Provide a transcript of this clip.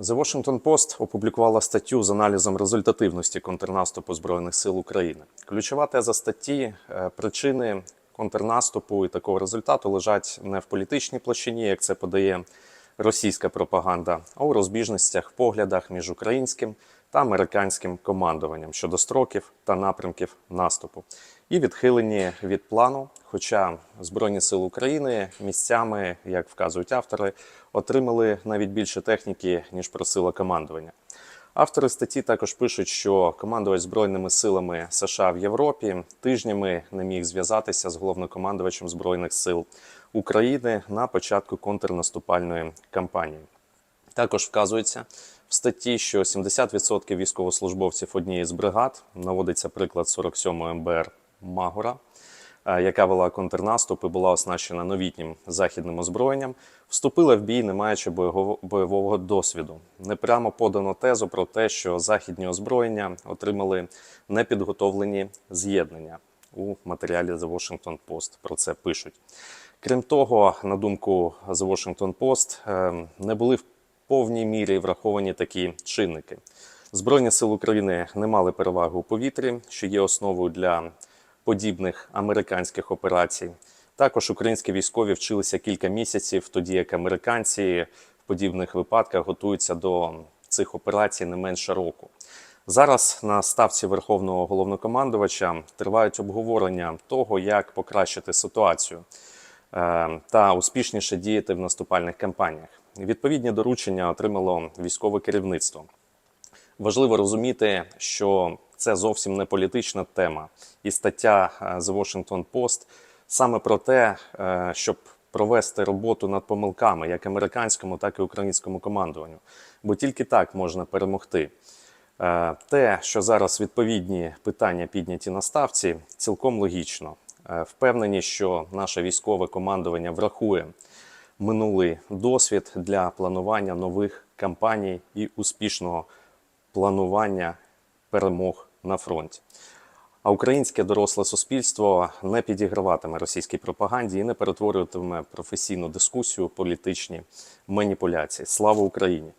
The Washington Post опублікувала статтю з аналізом результативності контрнаступу Збройних сил України. Ключова теза статті е, причини контрнаступу і такого результату лежать не в політичній площині, як це подає російська пропаганда, а у розбіжностях в поглядах між українським та американським командуванням щодо строків та напрямків наступу і відхилені від плану. Хоча Збройні сили України місцями, як вказують автори, отримали навіть більше техніки, ніж просило командування. Автори статті також пишуть, що командувач збройними силами США в Європі тижнями не міг зв'язатися з головнокомандувачем збройних сил України на початку контрнаступальної кампанії. Також вказується в статті, що 70% військовослужбовців однієї з бригад наводиться приклад 47-ї МБР Магора, е, яка вела контрнаступ і була оснащена новітнім західним озброєнням, вступила в бій, не маючи бойового, досвіду. Непрямо подано тезу про те, що західні озброєння отримали непідготовлені з'єднання. У матеріалі The Washington Post про це пишуть. Крім того, на думку The Washington Post, е, не були в повній мірі враховані такі чинники. Збройні сили України не мали переваги у повітрі, що є основою для подібних американських операцій. Також українські військові вчилися кілька місяців, тоді як американці в подібних випадках готуються до цих операцій не менше року. Зараз на ставці верховного головнокомандувача тривають обговорення того, як покращити ситуацію е, та успішніше діяти в наступальних кампаніях. Відповідні доручення отримало військове керівництво. Важливо розуміти, що це зовсім не політична тема, і стаття е, The Washington Post саме про те, е, щоб провести роботу над помилками як американському, так і українському командуванню. Бо тільки так можна перемогти. Е, Те, що зараз відповідні питання підняті на ставці, цілком логічно. Впевнені, що наше військове командування врахує минулий досвід для планування нових кампаній і успішного планування перемог на фронті. А українське доросле суспільство не підіграватиме російській пропаганді і не перетворюватиме професійну дискусію політичні маніпуляції. Слава Україні!